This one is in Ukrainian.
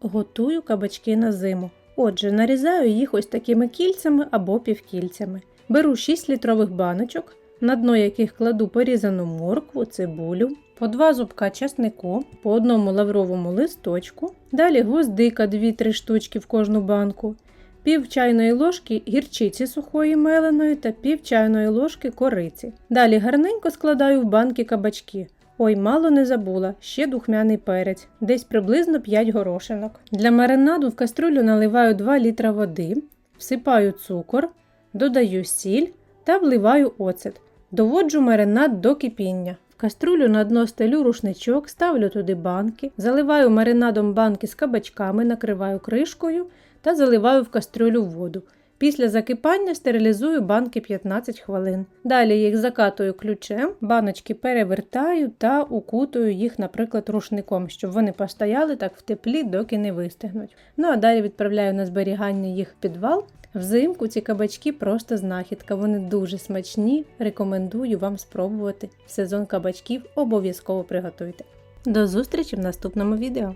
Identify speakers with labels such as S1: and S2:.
S1: Готую кабачки на зиму. Отже, нарізаю їх ось такими кільцями або півкільцями. Беру 6 літрових баночок, на дно яких кладу порізану моркву, цибулю, по два зубка часнику, по одному лавровому листочку, далі гвоздика 2-3 штучки в кожну банку, пів чайної ложки гірчиці сухої меленої та пів чайної ложки кориці. Далі гарненько складаю в банки кабачки. Ой, мало не забула, ще духмяний перець, десь приблизно 5 горошинок. Для маринаду в каструлю наливаю 2 літра води, всипаю цукор, додаю сіль та вливаю оцет. Доводжу маринад до кипіння. В каструлю на дно стелю рушничок, ставлю туди банки, заливаю маринадом банки з кабачками, накриваю кришкою та заливаю в кастрюлю воду. Після закипання стерилізую банки 15 хвилин. Далі їх закатую ключем, баночки перевертаю та укутую їх, наприклад, рушником, щоб вони постояли так в теплі, доки не вистигнуть. Ну а далі відправляю на зберігання їх в підвал. Взимку ці кабачки просто знахідка, вони дуже смачні. Рекомендую вам спробувати. Сезон кабачків обов'язково приготуйте. До зустрічі в наступному відео!